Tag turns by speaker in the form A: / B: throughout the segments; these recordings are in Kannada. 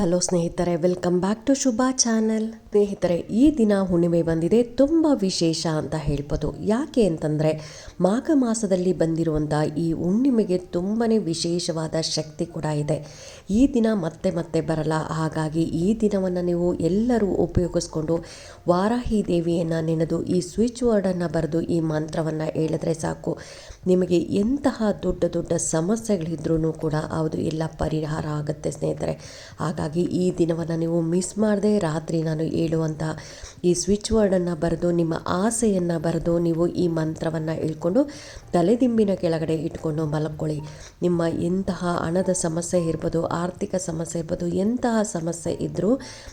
A: ಹಲೋ ಸ್ನೇಹಿತರೆ welcome back to Shubha channel ಸ್ನೇಹಿತರೆ, ಈ ದಿನ ಹುಣ್ಣಿಮೆ ಬಂದಿದೆ, ತುಂಬ ವಿಶೇಷ ಅಂತ ಹೇಳ್ಬೋದು. ಯಾಕೆ ಅಂತಂದರೆ, ಮಾಘ ಮಾಸದಲ್ಲಿ ಬಂದಿರುವಂಥ ಈ ಹುಣ್ಣಿಮೆಗೆ ತುಂಬಾ ವಿಶೇಷವಾದ ಶಕ್ತಿ ಕೂಡ ಇದೆ. ಈ ದಿನ ಮತ್ತೆ ಮತ್ತೆ ಬರಲ್ಲ. ಹಾಗಾಗಿ ಈ ದಿನವನ್ನು ನೀವು ಎಲ್ಲರೂ ಉಪಯೋಗಿಸ್ಕೊಂಡು ವಾರಾಹಿ ದೇವಿಯನ್ನು ನೆನೆದು, ಈ ಸ್ವಿಚ್ ವರ್ಡನ್ನು ಬರೆದು, ಈ ಮಂತ್ರವನ್ನು ಹೇಳಿದ್ರೆ ಸಾಕು. ನಿಮಗೆ ಎಂತಹ ದೊಡ್ಡ ದೊಡ್ಡ ಸಮಸ್ಯೆಗಳಿದ್ರೂ ಕೂಡ ಅದು ಎಲ್ಲ ಪರಿಹಾರ ಆಗುತ್ತೆ ಸ್ನೇಹಿತರೆ. ಹಾಗಾಗಿ ಈ ದಿನವನ್ನು ನೀವು ಮಿಸ್ ಮಾಡದೆ ರಾತ್ರಿ ನಾನು ಹೇಳುವಂಥ ಈ ಸ್ವಿಚ್ ವರ್ಡನ್ನು ಬರೆದು, ನಿಮ್ಮ ಆಸೆಯನ್ನು ಬರೆದು, ನೀವು ಈ ಮಂತ್ರವನ್ನು ಹೇಳ್ಕೊಂಡು ತಲೆದಿಂಬಿನ ಕೆಳಗಡೆ ಇಟ್ಕೊಂಡು ಮಲಕ್ಕೊಳ್ಳಿ ನಿಮ್ಮ ಎಂತಹ ಹಣದ ಸಮಸ್ಯೆ ಇರ್ಬೋದು, ಆರ್ಥಿಕ ಸಮಸ್ಯೆ ಇರ್ಬೋದು, ಎಂತಹ ಸಮಸ್ಯೆ ಇದ್ದರೂ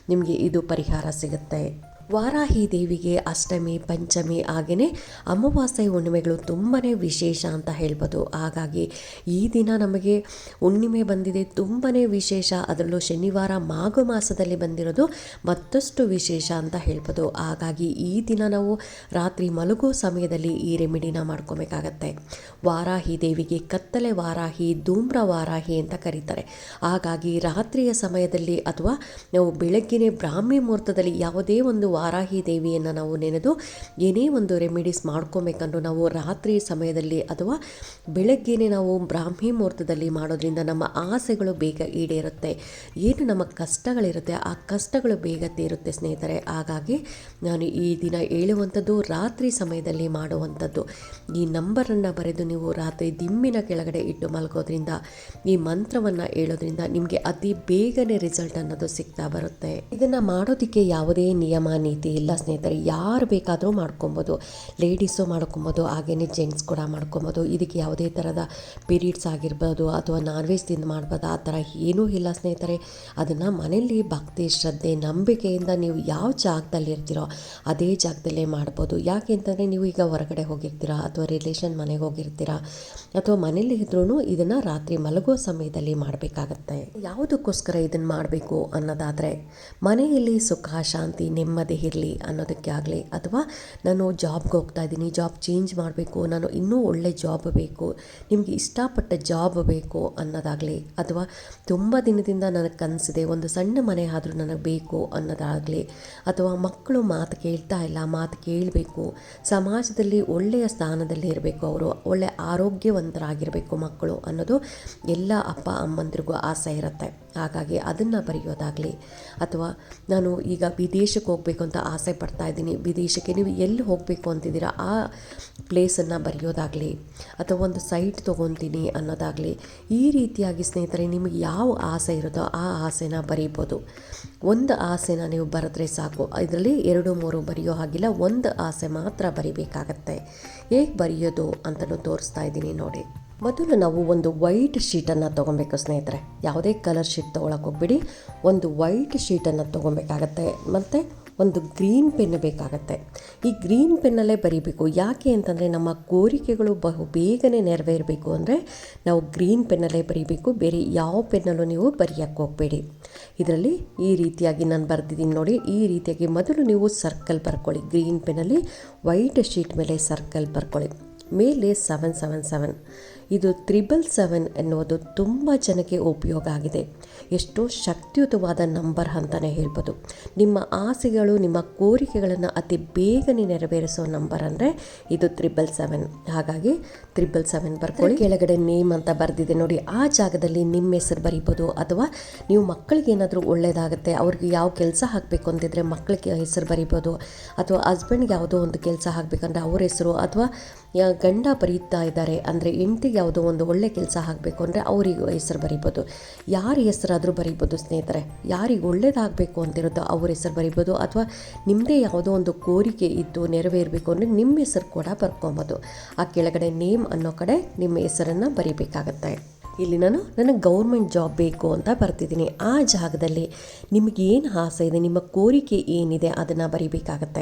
A: ನಿಮಗೆ ಇದು ಪರಿಹಾರ ಸಿಗುತ್ತೆ. ವಾರಾಹಿ ದೇವಿಗೆ ಅಷ್ಟಮಿ, ಪಂಚಮಿ ಹಾಗೆಯೇ ಅಮಾವಾಸ್ಯೆ ಹುಣ್ಣಿಮೆಗಳು ತುಂಬಾ ವಿಶೇಷ ಅಂತ ಹೇಳ್ಬೋದು. ಹಾಗಾಗಿ ಈ ದಿನ ನಮಗೆ ಹುಣ್ಣಿಮೆ ಬಂದಿದೆ ತುಂಬಾ ವಿಶೇಷ. ಅದರಲ್ಲೂ ಶನಿವಾರ ಮಾಘ ಮಾಸದಲ್ಲಿ ಬಂದಿರೋದು ಮತ್ತಷ್ಟು ವಿಶೇಷ ಅಂತ ಹೇಳ್ಬೋದು. ಹಾಗಾಗಿ ಈ ದಿನ ನಾವು ರಾತ್ರಿ ಮಲಗೋ ಸಮಯದಲ್ಲಿ ಈ ರೆಮಿಡಿನ ಮಾಡ್ಕೋಬೇಕಾಗತ್ತೆ. ವಾರಾಹಿ ದೇವಿಗೆ ಕತ್ತಲೆ ವಾರಾಹಿ, ಧೂಮ್ರ ವಾರಾಹಿ ಅಂತ ಕರೀತಾರೆ. ಹಾಗಾಗಿ ರಾತ್ರಿಯ ಸಮಯದಲ್ಲಿ ಅಥವಾ ನಾವು ಬೆಳಗ್ಗಿನ ಬ್ರಾಹ್ಮಿ ಮುಹೂರ್ತದಲ್ಲಿ ಯಾವುದೇ ಒಂದು ವಾರಾಹಿ ದೇವಿಯನ್ನು ನಾವು ನೆನೆದು ಏನೇ ಒಂದು ರೆಮಿಡೀಸ್ ಮಾಡ್ಕೊಬೇಕಂದ್ರೂ ನಾವು ರಾತ್ರಿ ಸಮಯದಲ್ಲಿ ಅಥವಾ ಬೆಳಗ್ಗೆನೇ ನಾವು ಬ್ರಾಹ್ಮಿ ಮುಹೂರ್ತದಲ್ಲಿ ಮಾಡೋದ್ರಿಂದ ನಮ್ಮ ಆಸೆಗಳು ಬೇಗ ಈಡೇರುತ್ತೆ. ಏನು ನಮ್ಮ ಕಷ್ಟಗಳಿರುತ್ತೆ, ಆ ಕಷ್ಟಗಳು ಬೇಗ ತೀರುತ್ತೆ ಸ್ನೇಹಿತರೆ. ಹಾಗಾಗಿ ನಾನು ಈ ದಿನ ಹೇಳುವಂಥದ್ದು ರಾತ್ರಿ ಸಮಯದಲ್ಲಿ ಮಾಡುವಂಥದ್ದು. ಈ ನಂಬರನ್ನು ಬರೆದು ನೀವು ರಾತ್ರಿ ದಿಮ್ಮಿನ ಕೆಳಗಡೆ ಇಟ್ಟು ಮಲಗೋದ್ರಿಂದ, ಈ ಮಂತ್ರವನ್ನು ಹೇಳೋದ್ರಿಂದ ನಿಮಗೆ ಅತಿ ಬೇಗನೆ ರಿಸಲ್ಟ್ ಅನ್ನೋದು ಸಿಗ್ತಾ ಬರುತ್ತೆ. ಇದನ್ನು ಮಾಡೋದಕ್ಕೆ ಯಾವುದೇ ನಿಯಮ ನೀತಿ ಇಲ್ಲ ಸ್ನೇಹಿತರೆ, ಯಾರು ಬೇಕಾದರೂ ಮಾಡ್ಕೊಬೋದು. ಲೇಡೀಸು ಮಾಡ್ಕೊಬೋದು ಹಾಗೆಯೇ ಜೆಂಟ್ಸ್ ಕೂಡ ಮಾಡ್ಕೊಬೋದು. ಇದಕ್ಕೆ ಯಾವುದೇ ಥರದ ಪೀರಿಯಡ್ಸ್ ಆಗಿರ್ಬೋದು ಅಥವಾ ನಾನ್ ವೆಜ್ ತಿಂದು ಮಾಡ್ಬೋದು, ಆ ಥರ ಏನೂ ಇಲ್ಲ ಸ್ನೇಹಿತರೆ. ಅದನ್ನು ಮನೆಯಲ್ಲಿ ಭಕ್ತಿ, ಶ್ರದ್ಧೆ, ನಂಬಿಕೆಯಿಂದ ನೀವು ಯಾವ ಜಾಗದಲ್ಲಿ ಇರ್ತೀರೋ ಅದೇ ಜಾಗದಲ್ಲೇ ಮಾಡ್ಬೋದು. ಯಾಕೆ ಅಂತಂದರೆ ನೀವು ಈಗ ಹೊರಗಡೆ ಹೋಗಿರ್ತೀರಾ ಅಥವಾ ರಿಲೇಷನ್ ಮನೆಗೆ ಹೋಗಿರ್ತೀರಾ ಅಥವಾ ಮನೇಲಿ ಇದ್ರೂ ಇದನ್ನು ರಾತ್ರಿ ಮಲಗುವ ಸಮಯದಲ್ಲಿ ಮಾಡಬೇಕಾಗತ್ತೆ. ಯಾವುದಕ್ಕೋಸ್ಕರ ಇದನ್ನು ಮಾಡಬೇಕು ಅನ್ನೋದಾದರೆ ಮನೆಯಲ್ಲಿ ಸುಖ, ಶಾಂತಿ, ನೆಮ್ಮದಿ ಇರಲಿ ಅನ್ನೋದಕ್ಕೆ ಆಗಲಿ ಅಥವಾ ನಾನು ಜಾಬ್ಗೆ ಹೋಗ್ತಾ ಇದ್ದೀನಿ ಜಾಬ್ ಚೇಂಜ್ ಮಾಡಬೇಕು, ನಾನು ಇನ್ನೂ ಒಳ್ಳೆ ಜಾಬ್ ಬೇಕು, ನಿಮಗೆ ಇಷ್ಟಪಟ್ಟ ಜಾಬ್ ಬೇಕು ಅನ್ನೋದಾಗಲಿ ಅಥವಾ ತುಂಬ ದಿನದಿಂದ ನನಗೆ ಕನಸಿದೆ, ಒಂದು ಸಣ್ಣ ಮನೆ ಆದರೂ ನನಗೆ ಬೇಕು ಅನ್ನೋದಾಗಲಿ ಅಥವಾ ಮಕ್ಕಳು ಮಾತು ಕೇಳ್ತಾ ಇಲ್ಲ, ಮಾತು ಕೇಳಬೇಕು, ಸಮಾಜದಲ್ಲಿ ಒಳ್ಳೆಯ ಸ್ಥಾನದಲ್ಲಿ ಇರಬೇಕು ಅವರು ಒಳ್ಳೆಯ ಆರೋಗ್ಯವಂತರಾಗಿರಬೇಕು ಮಕ್ಕಳು ಅನ್ನೋದು ಎಲ್ಲ ಅಪ್ಪ, ಅಮ್ಮಂದ್ರಿಗೂ ಆಸೆ ಇರುತ್ತೆ. ಹಾಗಾಗಿ ಅದನ್ನು ಬರೆಯೋದಾಗಲಿ ಅಥವಾ ನಾನು ಈಗ ವಿದೇಶಕ್ಕೆ ಹೋಗಬೇಕು ಅಂತ ಆಸೆ ಪಡ್ತಾ ಇದ್ದೀನಿ. ವಿದೇಶಕ್ಕೆ ನೀವು ಎಲ್ಲಿ ಹೋಗಬೇಕು ಅಂತಿದ್ದೀರಾ? ಆ ಪ್ಲೇಸನ್ನು ಬರೆಯೋದಾಗಲಿ ಅಥವಾ ಒಂದು ಸೈಟ್ ತೊಗೊತೀನಿ ಅನ್ನೋದಾಗಲಿ ಈ ರೀತಿಯಾಗಿ ಸ್ನೇಹಿತರೆ, ನಿಮಗೆ ಯಾವ ಆಸೆ ಇರುತ್ತೋ ಆ ಆಸೆನ ಬರೀಬೋದು. ಒಂದು ಆಸೆನ ನೀವು ಬರೆದ್ರೆ ಸಾಕು. ಇದರಲ್ಲಿ ಎರಡು ಮೂರು ಬರೆಯೋ ಹಾಗಿಲ್ಲ. ಒಂದು ಆಸೆ ಮಾತ್ರ ಬರಿಬೇಕಾಗತ್ತೆ. ಹೇಗೆ ಬರೆಯೋದು ಅಂತಲೂ ತೋರಿಸ್ತಾ ಇದ್ದೀನಿ ನೋಡಿ. ಮೊದಲು ನಾವು ಒಂದು ವೈಟ್ ಶೀಟನ್ನು ತೊಗೊಬೇಕು ಸ್ನೇಹಿತರೆ. ಯಾವುದೇ ಕಲರ್ ಶೀಟ್ ತೊಗೊಳಕ್ಕೆ ಹೋಗ್ಬಿಡಿ. ಒಂದು ವೈಟ್ ಶೀಟನ್ನು ತೊಗೊಬೇಕಾಗತ್ತೆ. ಮತ್ತು ಒಂದು ಗ್ರೀನ್ ಪೆನ್ ಬೇಕಾಗತ್ತೆ. ಈ ಗ್ರೀನ್ ಪೆನ್ನಲ್ಲೇ ಬರೀಬೇಕು. ಯಾಕೆ ಅಂತಂದರೆ ನಮ್ಮ ಕೋರಿಕೆಗಳು ಬಹು ಬೇಗನೆ ನೆರವೇರಬೇಕು ಅಂದರೆ ನಾವು ಗ್ರೀನ್ ಪೆನ್ನಲ್ಲೇ ಬರೀಬೇಕು. ಬೇರೆ ಯಾವ ಪೆನ್ನಲ್ಲೂ ನೀವು ಬರೆಯೋಕ್ಕೆ ಹೋಗಬೇಡಿ. ಇದರಲ್ಲಿ ಈ ರೀತಿಯಾಗಿ ನಾನು ಬರೆದಿದ್ದೀನಿ ನೋಡಿ. ಈ ರೀತಿಯಾಗಿ ಮೊದಲು ನೀವು ಸರ್ಕಲ್ ಬರ್ಕೊಳ್ಳಿ. ಗ್ರೀನ್ ಪೆನ್ನಲ್ಲಿ ವೈಟ್ ಶೀಟ್ ಮೇಲೆ ಸರ್ಕಲ್ ಬರ್ಕೊಳ್ಳಿ. ಮೇಲೆ ಸೆವೆನ್ ಸೆವೆನ್ ಸೆವೆನ್ ಇದು ತ್ರಿಬಲ್ ಸೆವೆನ್ ಎನ್ನುವುದು ತುಂಬ ಜನಕ್ಕೆ ಉಪಯೋಗ ಆಗಿದೆ. ಎಷ್ಟೋ ಶಕ್ತಿಯುತವಾದ ನಂಬರ್ ಅಂತಲೇ ಹೇಳ್ಬೋದು. ನಿಮ್ಮ ಆಸೆಗಳು, ನಿಮ್ಮ ಕೋರಿಕೆಗಳನ್ನು ಅತಿ ಬೇಗನೆ ನೆರವೇರಿಸೋ ನಂಬರ್ ಅಂದರೆ ಇದು ತ್ರಿಬಲ್ ಸೆವೆನ್ ಹಾಗಾಗಿ ತ್ರಿಬಲ್ ಸೆವೆನ್ ಬರ್ಕೊಳ್ಳಿ. ಕೆಳಗಡೆ ನೇಮ್ ಅಂತ ಬರೆದಿದೆ ನೋಡಿ. ಆ ಜಾಗದಲ್ಲಿ ನಿಮ್ಮ ಹೆಸರು ಬರೀಬೋದು. ಅಥವಾ ನೀವು ಮಕ್ಕಳಿಗೆ ಏನಾದರೂ ಒಳ್ಳೆಯದಾಗುತ್ತೆ ಅವ್ರಿಗೆ ಯಾವ ಕೆಲಸ ಹಾಕಬೇಕು ಅಂತಿದ್ರೆ ಮಕ್ಕಳಿಗೆ ಹೆಸರು ಬರೀಬೋದು. ಅಥವಾ ಹಸ್ಬೆಂಡ್ಗೆ ಯಾವುದೋ ಒಂದು ಕೆಲಸ ಹಾಕಬೇಕಂದ್ರೆ ಅವ್ರ ಹೆಸರು ಅಥವಾ ಗಂಡ ಬರೀತಾ ಇದ್ದಾರೆ. ಅಂದರೆ ಹೆಂಡ್ತಿಗೆ ಯಾವುದೋ ಒಂದು ಒಳ್ಳೆ ಕೆಲಸ ಆಗಬೇಕು ಅಂದರೆ ಅವರಿಗೆ ಹೆಸರು ಬರೀಬೋದು. ಯಾರ ಹೆಸರಾದರೂ ಬರೀಬೋದು ಸ್ನೇಹಿತರೆ. ಯಾರಿಗೆ ಒಳ್ಳೇದಾಗಬೇಕು ಅಂತಿರೋದು ಅವ್ರ ಹೆಸರು ಬರೀಬೋದು. ಅಥವಾ ನಿಮ್ಮದೇ ಯಾವುದೋ ಒಂದು ಕೋರಿಕೆ ಇದ್ದು ನೆರವೇರಬೇಕು ಅಂದರೆ ನಿಮ್ಮ ಹೆಸರು ಕೂಡ ಬರ್ಕೊಬೋದು. ಆ ಕೆಳಗಡೆ ನೇಮ್ ಅನ್ನೋ ಕಡೆ ನಿಮ್ಮ ಹೆಸರನ್ನು ಬರೀಬೇಕಾಗತ್ತೆ. ಇಲ್ಲಿ ನಾನು ನನಗೆ ಗೌರ್ಮೆಂಟ್ ಜಾಬ್ ಬೇಕು ಅಂತ ಬರ್ತಿದ್ದೀನಿ. ಆ ಜಾಗದಲ್ಲಿ ನಿಮಗೆ ಏನು ಆಸೆ ಇದೆ, ನಿಮ್ಮ ಕೋರಿಕೆ ಏನಿದೆ ಅದನ್ನು ಬರಿಬೇಕಾಗತ್ತೆ.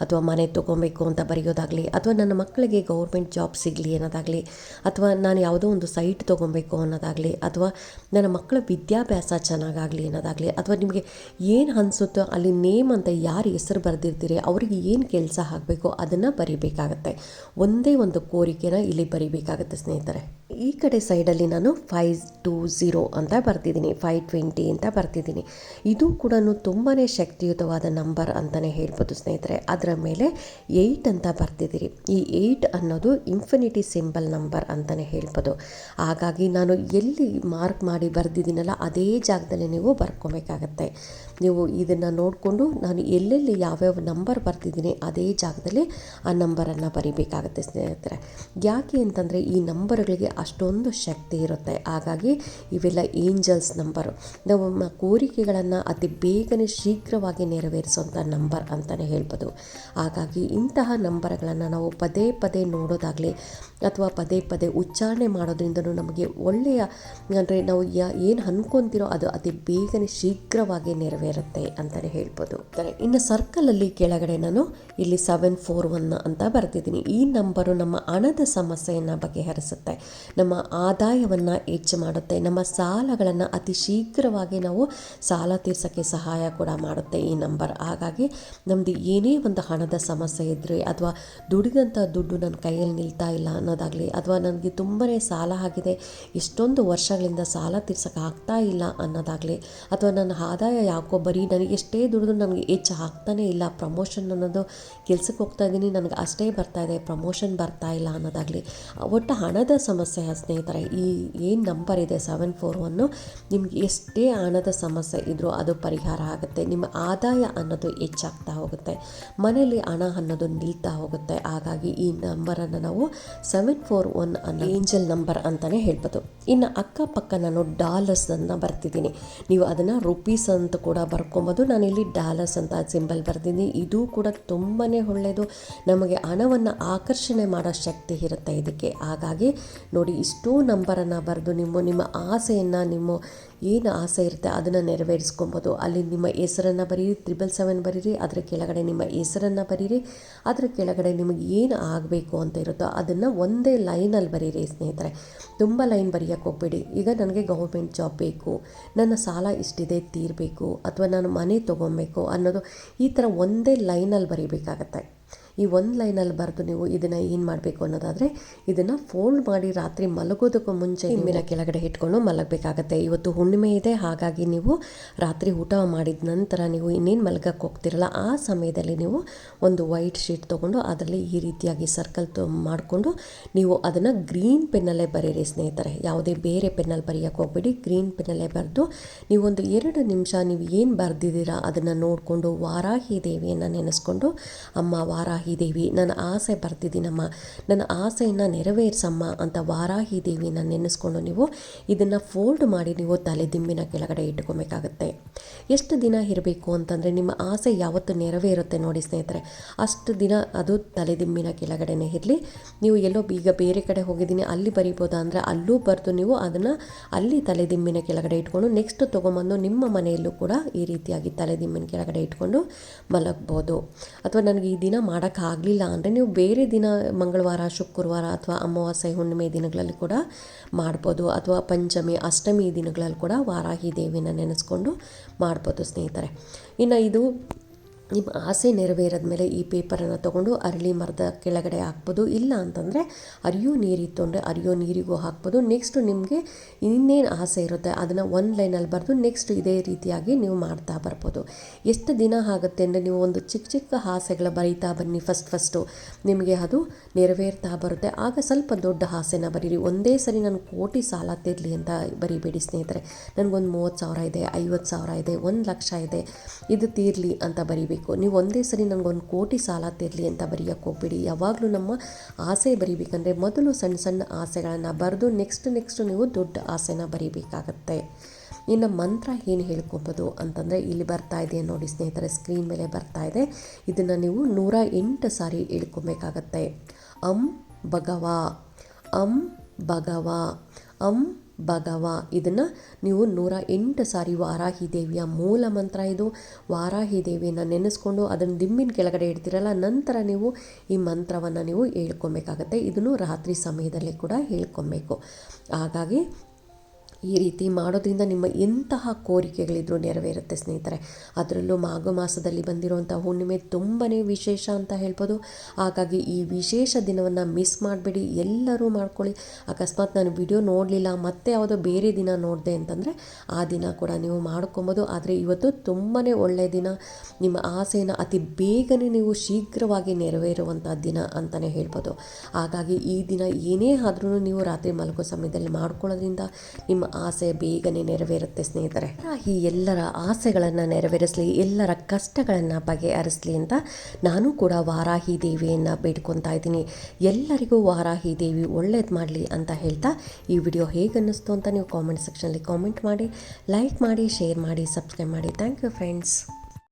A: ಅಥವಾ ಮನೆ ತೊಗೊಬೇಕು ಅಂತ ಬರೆಯೋದಾಗಲಿ, ಅಥವಾ ನನ್ನ ಮಕ್ಕಳಿಗೆ ಗೌರ್ಮೆಂಟ್ ಜಾಬ್ ಸಿಗಲಿ ಅನ್ನೋದಾಗಲಿ, ಅಥವಾ ನಾನು ಯಾವುದೋ ಒಂದು ಸೈಟ್ ತೊಗೊಬೇಕು ಅನ್ನೋದಾಗಲಿ, ಅಥವಾ ನನ್ನ ಮಕ್ಕಳ ವಿದ್ಯಾಭ್ಯಾಸ ಚೆನ್ನಾಗಾಗಲಿ ಅನ್ನೋದಾಗಲಿ, ಅಥವಾ ನಿಮಗೆ ಏನು ಅನಿಸುತ್ತೋ ಅಲ್ಲಿ ನೇಮ್ ಅಂತ ಯಾರು ಹೆಸರು ಬರೆದಿರ್ತೀರಿ, ಅವರಿಗೆ ಏನು ಕೆಲಸ ಆಗಬೇಕು ಅದನ್ನು ಬರಿಬೇಕಾಗತ್ತೆ. ಒಂದೇ ಒಂದು ಕೋರಿಕೆನ ಇಲ್ಲಿ ಬರಿಬೇಕಾಗತ್ತೆ ಸ್ನೇಹಿತರೆ. ಈ ಕಡೆ ಸೈಡಲ್ಲಿ ನಾನು ಫೈವ್ ಟು ಝೀರೋ ಅಂತ ಬರ್ತಿದ್ದೀನಿ, ಫೈವ್ ಟ್ವೆಂಟಿ ಅಂತ ಬರ್ತಿದ್ದೀನಿ. ಇದು ಕೂಡ ತುಂಬಾ ಶಕ್ತಿಯುತವಾದ ನಂಬರ್ ಅಂತಲೇ ಹೇಳ್ಬೋದು ಸ್ನೇಹಿತರೆ. ಅದರ ಮೇಲೆ ಏಯ್ಟ್ ಅಂತ ಬರ್ತಿದ್ದೀರಿ. ಈ ಏಯ್ಟ್ ಅನ್ನೋದು ಇನ್ಫಿನಿಟಿ ಸಿಂಬಲ್ ನಂಬರ್ ಅಂತಲೇ ಹೇಳ್ಬೋದು. ಹಾಗಾಗಿ ನಾನು ಎಲ್ಲಿ ಮಾರ್ಕ್ ಮಾಡಿ ಬರೆದಿದ್ದೀನಲ್ಲ, ಅದೇ ಜಾಗದಲ್ಲಿ ನೀವು ಬರ್ಕೊಬೇಕಾಗತ್ತೆ. ನೀವು ಇದನ್ನು ನೋಡಿಕೊಂಡು ನಾನು ಎಲ್ಲೆಲ್ಲಿ ಯಾವ್ಯಾವ ನಂಬರ್ ಬರ್ತಿದ್ದೀನಿ ಅದೇ ಜಾಗದಲ್ಲಿ ಆ ನಂಬರನ್ನು ಬರಿಬೇಕಾಗುತ್ತೆ ಸ್ನೇಹಿತರೆ. ಯಾಕೆ ಅಂತಂದರೆ ಈ ನಂಬರ್ಗಳಿಗೆ ಅಷ್ಟೊಂದು ಶಕ್ತಿ ಇರುತ್ತೆ. ಹಾಗಾಗಿ ಇವೆಲ್ಲ ಏಂಜಲ್ಸ್ ನಂಬರು ನಮ್ಮ ಕೋರಿಕೆಗಳನ್ನು ಅತಿ ಬೇಗನೆ ಶೀಘ್ರವಾಗಿ ನೆರವೇರಿಸುವಂಥ ನಂಬರ್ ಅಂತಲೇ ಹೇಳ್ಬೋದು. ಹಾಗಾಗಿ ಇಂತಹ ನಂಬರ್ಗಳನ್ನು ನಾವು ಪದೇ ಪದೇ ನೋಡೋದಾಗಲಿ ಅಥವಾ ಪದೇ ಪದೇ ಉಚ್ಚಾರಣೆ ಮಾಡೋದ್ರಿಂದಲೂ ನಮಗೆ ಒಳ್ಳೆಯ ಅಂದರೆ ನಾವು ಯಾ ಏನು ಅನ್ಕೊತಿರೋ ಅದು ಅತಿ ಬೇಗನೆ ಶೀಘ್ರವಾಗಿ ನೆರವೇರುತ್ತೆ ಅಂತಲೇ ಹೇಳ್ಬೋದು. ಇನ್ನು ಸರ್ಕಲಲ್ಲಿ ಕೆಳಗಡೆ ನಾನು ಇಲ್ಲಿ ಸೆವೆನ್ ಫೋರ್ ಒನ್ ಅಂತ ಬರ್ತಿದ್ದೀನಿ ಈ ನಂಬರು ನಮ್ಮ ಹಣದ ಸಮಸ್ಯೆಯನ್ನು ಬಗೆಹರಿಸುತ್ತೆ. ನಮ್ಮ ಆದಾಯವನ್ನು ಹೆಚ್ಚು ಮಾಡುತ್ತೆ. ನಮ್ಮ ಸಾಲಗಳನ್ನು ಅತಿ ಶೀಘ್ರವಾಗಿ ನಾವು ಸಾಲ ತೀರ್ಸೋಕ್ಕೆ ಸಹಾಯ ಕೂಡ ಮಾಡುತ್ತೆ ಈ ನಂಬರ್ ಹಾಗಾಗಿ ನಮ್ಮದು ಏನೇ ಒಂದು ಹಣದ ಸಮಸ್ಯೆ ಇದ್ದರೆ ಅಥವಾ ದುಡಿದಂಥ ದುಡ್ಡು ನನ್ನ ಕೈಯಲ್ಲಿ ನಿಲ್ತಾ ಇಲ್ಲ ಅನ್ನೋದಾಗಲಿ ಅಥವಾ ನನಗೆ ತುಂಬನೇ ಸಾಲ ಆಗಿದೆ, ಎಷ್ಟೊಂದು ವರ್ಷಗಳಿಂದ ಸಾಲ ತೀರ್ಸೋಕೆ ಆಗ್ತಾ ಇಲ್ಲ ಅನ್ನೋದಾಗಲಿ ಅಥವಾ ನನ್ನ ಆದಾಯ ಯಾಕೋ ಬರೀ ನನಗೆ ಎಷ್ಟೇ ದುಡಿದು ನನಗೆ ಹೆಚ್ಚು ಆಗ್ತಾನೇ ಇಲ್ಲ. ಪ್ರಮೋಷನ್ ಅನ್ನೋದು ಕೆಲ್ಸಕ್ಕೆ ಹೋಗ್ತಾ ಇದ್ದೀನಿ ನನಗೆ ಅಷ್ಟೇ ಬರ್ತಾ ಇದೆ. ಪ್ರಮೋಷನ್ ಬರ್ತಾ ಇಲ್ಲ ಅನ್ನೋದಾಗಲಿ. ಒಟ್ಟು ಹಣದ ಸಮಸ್ಯೆ ಸ್ನೇಹಿತರೆ, ಈ ಏನು ನಂಬರ್ ಇದೆ ಸೆವೆನ್ ಫೋರ್ ಒನ್ನು ನಿಮ್ಗೆ ಎಷ್ಟೇ ಹಣದ ಸಮಸ್ಯೆ ಇದ್ದರೂ ಅದು ಪರಿಹಾರ ಆಗುತ್ತೆ. ನಿಮ್ಮ ಆದಾಯ ಅನ್ನೋದು ಹೆಚ್ಚಾಗ್ತಾ ಹೋಗುತ್ತೆ. ಮನೆಯಲ್ಲಿ ಹಣ ಅನ್ನೋದು ನಿಲ್ತಾ ಹೋಗುತ್ತೆ. ಹಾಗಾಗಿ ಈ ನಂಬರನ್ನು ನಾವು ಸೆವೆನ್ ಫೋರ್ ಒನ್ ಅನ್ನೋ ಏಂಜಲ್ ನಂಬರ್ ಅಂತಲೇ ಹೇಳ್ಬೋದು. ಇನ್ನು ಅಕ್ಕಪಕ್ಕ ನಾನು ಡಾಲರ್ಸನ್ನು ಬರ್ತಿದ್ದೀನಿ. ನೀವು ಅದನ್ನು ರುಪೀಸ್ ಅಂತ ಕೂಡ ಬರ್ಕೊಬೋದು. ನಾನಿಲ್ಲಿ ಡಾಲರ್ಸ್ ಅಂತ ಸಿಂಬಲ್ ಬರ್ತೀನಿ ಇದು ಕೂಡ ತುಂಬಾ ಒಳ್ಳೆಯದು ನಮಗೆ ಹಣವನ್ನು ಆಕರ್ಷಣೆ ಮಾಡೋ ಶಕ್ತಿ ಇರುತ್ತೆ ಇದಕ್ಕೆ. ಹಾಗಾಗಿ ನೋಡಿ, ಇಷ್ಟೂ ನಂಬರನ್ನು ಬರೆದು ನಿಮ್ಮ ನಿಮ್ಮ ಆಸೆಯನ್ನು, ನಿಮ್ಮ ಏನು ಆಸೆ ಇರುತ್ತೆ ಅದನ್ನು ನೆರವೇರಿಸ್ಕೊಬೋದು. ಅಲ್ಲಿ ನಿಮ್ಮ ಹೆಸರನ್ನು ಬರೀರಿ ತ್ರಿಬಲ್ ಸೆವೆನ್ ಬರೀರಿ, ಅದರ ಕೆಳಗಡೆ ನಿಮ್ಮ ಹೆಸರನ್ನು ಬರೀರಿ, ಅದರ ಕೆಳಗಡೆ ನಿಮಗೆ ಏನು ಆಗಬೇಕು ಅಂತ ಇರುತ್ತೋ ಅದನ್ನು ಒಂದೇ ಲೈನಲ್ಲಿ ಬರೀರಿ ಸ್ನೇಹಿತರೆ. ತುಂಬ ಲೈನ್ ಬರೆಯೋಕ್ಕೆ ಹೋಗ್ಬೇಡಿ. ಈಗ ನನಗೆ ಗೌರ್ಮೆಂಟ್ ಜಾಬ್ ಬೇಕು. ನನ್ನ ಸಾಲ ಇಷ್ಟಿದೆ, ತೀರಬೇಕು. ನಾನು ಮನೆ ತೊಗೊಬೇಕು ಅನ್ನೋದು ಈ ಥರ ಒಂದೇ ಲೈನಲ್ಲಿ ಬರೀಬೇಕಾಗತ್ತೆ. ಈ ಒಂದು ಲೈನಲ್ಲಿ ಬರೆದು ನೀವು ಇದನ್ನು ಏನು ಮಾಡಬೇಕು ಅನ್ನೋದಾದರೆ ಇದನ್ನು ಫೋಲ್ಡ್ ಮಾಡಿ ರಾತ್ರಿ ಮಲಗೋದಕ್ಕೂ ಮುಂಚೆ ನಿಮ್ಮಿನ ಕೆಳಗಡೆ ಇಟ್ಕೊಂಡು ಮಲಗಬೇಕಾಗತ್ತೆ. ಇವತ್ತು ಹುಣ್ಣಿಮೆ ಇದೆ ಹಾಗಾಗಿ ನೀವು ರಾತ್ರಿ ಊಟ ಮಾಡಿದ ನಂತರ ನೀವು ಇನ್ನೇನು ಮಲಗಕ್ಕೆ ಹೋಗ್ತಿರಲ್ಲ ಆ ಸಮಯದಲ್ಲಿ ನೀವು ಒಂದು ವೈಟ್ ಶೀಟ್ ತೊಗೊಂಡು ಅದರಲ್ಲಿ ಈ ರೀತಿಯಾಗಿ ಸರ್ಕಲ್ ತ ಮಾಡಿಕೊಂಡು ನೀವು ಅದನ್ನು ಗ್ರೀನ್ ಪೆನ್ನಲ್ಲೇ ಬರೀರಿ ಸ್ನೇಹಿತರೆ. ಯಾವುದೇ ಬೇರೆ ಪೆನ್ನಲ್ಲಿ ಬರೆಯೋಕ್ಕೆ ಹೋಗ್ಬೇಡಿ. ಗ್ರೀನ್ ಪೆನ್ನಲ್ಲೇ ಬರೆದು ನೀವೊಂದು ಎರಡು ನಿಮಿಷ ನೀವು ಏನು ಬರೆದಿದ್ದೀರಾ ಅದನ್ನು ನೋಡಿಕೊಂಡು ವಾರಾಹಿ ದೇವಿಯನ್ನು ನೆನೆಸ್ಕೊಂಡು ಅಮ್ಮ ವಾರಾಹಿ ದೇವಿ, ನನ್ನ ಆಸೆ ಬರ್ತಿದ್ದೀನಮ್ಮ ನನ್ನ ಆಸೆಯನ್ನು ನೆರವೇರಿಸಮ್ಮ ಅಂತ ವಾರಾಹಿ ದೇವಿನ ನೆನೆಸ್ಕೊಂಡು ನೀವು ಇದನ್ನು ಫೋಲ್ಡ್ ಮಾಡಿ ನೀವು ತಲೆ ದಿಂಬಿನ ಕೆಳಗಡೆ ಇಟ್ಕೊಬೇಕಾಗತ್ತೆ ಎಷ್ಟು ದಿನ ಇರಬೇಕು ಅಂತಂದರೆ ನಿಮ್ಮ ಆಸೆ ಯಾವತ್ತು ನೆರವೇರುತ್ತೆ ನೋಡಿ ಸ್ನೇಹಿತರೆ. ಅಷ್ಟು ದಿನ ಅದು ತಲೆದಿಂಬಿನ ಕೆಳಗಡೆನೇ ಇರಲಿ. ನೀವು ಎಲ್ಲೋ ಈಗ ಬೇರೆ ಕಡೆ ಹೋಗಿದ್ದೀನಿ, ಅಲ್ಲಿ ಬರಿಬೋದಾ ಅಂದರೆ ಅಲ್ಲೂ ಬರೆದು ನೀವು ಅದನ್ನು ಅಲ್ಲಿ ತಲೆದಿಂಬಿನ ಕೆಳಗಡೆ ಇಟ್ಕೊಂಡು ನೆಕ್ಸ್ಟ್ ತೊಗೊಂಬಂದು ನಿಮ್ಮ ಮನೆಯಲ್ಲೂ ಕೂಡ ಈ ರೀತಿಯಾಗಿ ತಲೆದಿಂಬಿನ ಕೆಳಗಡೆ ಇಟ್ಕೊಂಡು ಮಲಗ್ಬೋದು. ಅಥವಾ ನನಗೆ ಈ ದಿನ ಮಾಡೋಕ್ಕಾಗಲಿಲ್ಲ ಅಂದರೆ ನೀವು ಬೇರೆ ದಿನ ಮಂಗಳವಾರ, ಶುಕ್ರವಾರ ಅಥವಾ ಅಮಾವಾಸ್ಯೆ, ಹುಣ್ಣಿಮೆ ದಿನಗಳಲ್ಲಿ ಕೂಡ ಮಾಡ್ಬೋದು. ಅಥವಾ ಪಂಚಮಿ, ಅಷ್ಟಮಿ ದಿನಗಳಲ್ಲಿ ಕೂಡ ವಾರಾಹಿ ದೇವಿನ ನೆನೆಸ್ಕೊಂಡು ಮಾಡ್ಬೋದು ಸ್ನೇಹಿತರೆ. ಇನ್ನು ಇದು ನಿಮ್ಮ ಆಸೆ ನೆರವೇರಿದ ಮೇಲೆ ಈ ಪೇಪರನ್ನು ತೊಗೊಂಡು ಅರಳಿ ಮರದ ಕೆಳಗಡೆ ಹಾಕ್ಬೋದು. ಇಲ್ಲ ಅಂತಂದರೆ ಅರಿಯೋ ನೀರಿತ್ತು ಅಂದರೆ ಅರಿಯೋ ನೀರಿಗೂ ಹಾಕ್ಬೋದು. ನೆಕ್ಸ್ಟು ನಿಮಗೆ ಇನ್ನೇನು ಆಸೆ ಇರುತ್ತೆ ಅದನ್ನು ಒಂದು ಲೈನಲ್ಲಿ ಬರೆದು ನೆಕ್ಸ್ಟ್ ಇದೇ ರೀತಿಯಾಗಿ ನೀವು ಮಾಡ್ತಾ ಬರ್ಬೋದು. ಎಷ್ಟು ದಿನ ಆಗುತ್ತೆ ಅಂದರೆ ನೀವು ಒಂದು ಚಿಕ್ಕ ಚಿಕ್ಕ ಆಸೆಗಳ ಬರೀತಾ ಬನ್ನಿ ಫಸ್ಟ್ ಫಸ್ಟು ನಿಮಗೆ ಅದು ನೆರವೇರ್ತಾ ಬರುತ್ತೆ. ಆಗ ಸ್ವಲ್ಪ ದೊಡ್ಡ ಆಸೆನ ಬರೀರಿ. ಒಂದೇ ಸರಿ ನಾನು ಕೋಟಿ ಸಾಲ ತೀರಲಿ ಅಂತ ಬರಿಬೇಡಿ ಸ್ನೇಹಿತರೆ. ನನಗೊಂದು ಮೂವತ್ತು ಸಾವಿರ ಇದೆ, ಐವತ್ತು ಸಾವಿರ ಇದೆ, ಒಂದು ಲಕ್ಷ ಇದೆ. ಇದು ತೀರಲಿ ಅಂತ ಬರಿಬೇಕು. ನೀವು ಒಂದೇ ಸರಿ ನನಗೊಂದು ಕೋಟಿ ಸಾಲ ತೆರಲಿ ಅಂತ ಬರೆಯೋಕ್ಕೆ ಹೋಗ್ಬೇಡಿ ಯಾವಾಗಲೂ ನಮ್ಮ ಆಸೆ ಬರಿಬೇಕಂದ್ರೆ ಮೊದಲು ಸಣ್ಣ ಸಣ್ಣ ಆಸೆಗಳನ್ನು ಬರೆದು ನೆಕ್ಸ್ಟ್ ನೆಕ್ಸ್ಟ್ ನೀವು ದೊಡ್ಡ ಆಸೆನ ಬರೀಬೇಕಾಗತ್ತೆ. ಇನ್ನು ಮಂತ್ರ ಏನು ಹೇಳ್ಕೊಬೋದು ಅಂತಂದರೆ ಇಲ್ಲಿ ಬರ್ತಾ ಇದೆ ನೋಡಿ ಸ್ನೇಹಿತರೆ ಸ್ಕ್ರೀನ್ ಮೇಲೆ ಬರ್ತಾ ಇದೆ. ಇದನ್ನು ನೀವು ನೂರ ಎಂಟು ಸಾರಿ ಹೇಳ್ಕೊಬೇಕಾಗತ್ತೆ. ಅಂ ಭಗವ ಅಂ ಭಗವ, ಅಂ ಭಗವ. ಇದನ್ನು ನೀವು ನೂರ ಎಂಟು ಸಾರಿ ವಾರಾಹಿ ದೇವಿಯ ಮೂಲ ಮಂತ್ರ ಇದು. ವಾರಾಹಿ ದೇವಿಯನ್ನು ನೆನೆಸ್ಕೊಂಡು ಅದನ್ನು ದಿಂಬಿನ ಕೆಳಗಡೆ ಇಡ್ತಿರಲ್ಲ, ನಂತರ ನೀವು ಈ ಮಂತ್ರವನ್ನು ನೀವು ಹೇಳ್ಕೊಬೇಕಾಗತ್ತೆ. ಇದನ್ನು ರಾತ್ರಿ ಸಮಯದಲ್ಲಿ ಕೂಡ ಹೇಳ್ಕೊಬೇಕು. ಹಾಗಾಗಿ ಈ ರೀತಿ ಮಾಡೋದ್ರಿಂದ ನಿಮ್ಮ ಎಂತಹ ಕೋರಿಕೆಗಳಿದ್ರೂ ನೆರವೇರುತ್ತೆ ಸ್ನೇಹಿತರೆ. ಅದರಲ್ಲೂ ಮಾಘ ಮಾಸದಲ್ಲಿ ಬಂದಿರುವಂಥ ಹುಣ್ಣಿಮೆ ತುಂಬಾ ವಿಶೇಷ ಅಂತ ಹೇಳ್ಬೋದು. ಹಾಗಾಗಿ ಈ ವಿಶೇಷ ದಿನವನ್ನು ಮಿಸ್ ಮಾಡಬೇಡಿ. ಎಲ್ಲರೂ ಮಾಡ್ಕೊಳ್ಳಿ. ಅಕಸ್ಮಾತ್ ನಾನು ವಿಡಿಯೋ ನೋಡಲಿಲ್ಲ, ಮತ್ತೆ ಯಾವುದೋ ಬೇರೆ ದಿನ ನೋಡಿದೆ ಅಂತಂದರೆ ಆ ದಿನ ಕೂಡ ನೀವು ಮಾಡ್ಕೊಬೋದು. ಆದರೆ ಇವತ್ತು ತುಂಬಾ ಒಳ್ಳೆಯ ದಿನ. ನಿಮ್ಮ ಆಸೆಯನ್ನು ಅತಿ ಬೇಗನೆ ನೀವು ಶೀಘ್ರವಾಗಿ ನೆರವೇರುವಂಥ ದಿನ ಅಂತಲೇ ಹೇಳ್ಬೋದು. ಹಾಗಾಗಿ ಈ ದಿನ ಏನೇ ಆದ್ರೂ ನೀವು ರಾತ್ರಿ ಮಲಗೋ ಸಮಯದಲ್ಲಿ ಮಾಡ್ಕೊಳ್ಳೋದ್ರಿಂದ ನಿಮ್ಮ ಆಸೆ ಬೇಗನೆ ನೆರವೇರುತ್ತೆ ಸ್ನೇಹಿತರೆ. ಈ ಎಲ್ಲರ ಆಸೆಗಳನ್ನು ನೆರವೇರಿಸಲಿ, ಎಲ್ಲರ ಕಷ್ಟಗಳನ್ನು ಬಗೆಹರಿಸಲಿ ಅಂತ ನಾನು ಕೂಡ ವಾರಾಹಿ ದೇವಿಯನ್ನು ಬೇಡ್ಕೊತಾ ಇದ್ದೀನಿ. ಎಲ್ಲರಿಗೂ ವಾರಾಹಿ ದೇವಿ ಒಳ್ಳೇದು ಮಾಡಲಿ ಅಂತ ಹೇಳ್ತಾ ಈ ವಿಡಿಯೋ ಹೇಗನ್ನಿಸ್ತು ಅಂತ ನೀವು ಕಾಮೆಂಟ್ ಸೆಕ್ಷನಲ್ಲಿ ಕಾಮೆಂಟ್ ಮಾಡಿ ಲೈಕ್ ಮಾಡಿ ಶೇರ್ ಮಾಡಿ ಸಬ್ಸ್ಕ್ರೈಬ್ ಮಾಡಿ. Thank you friends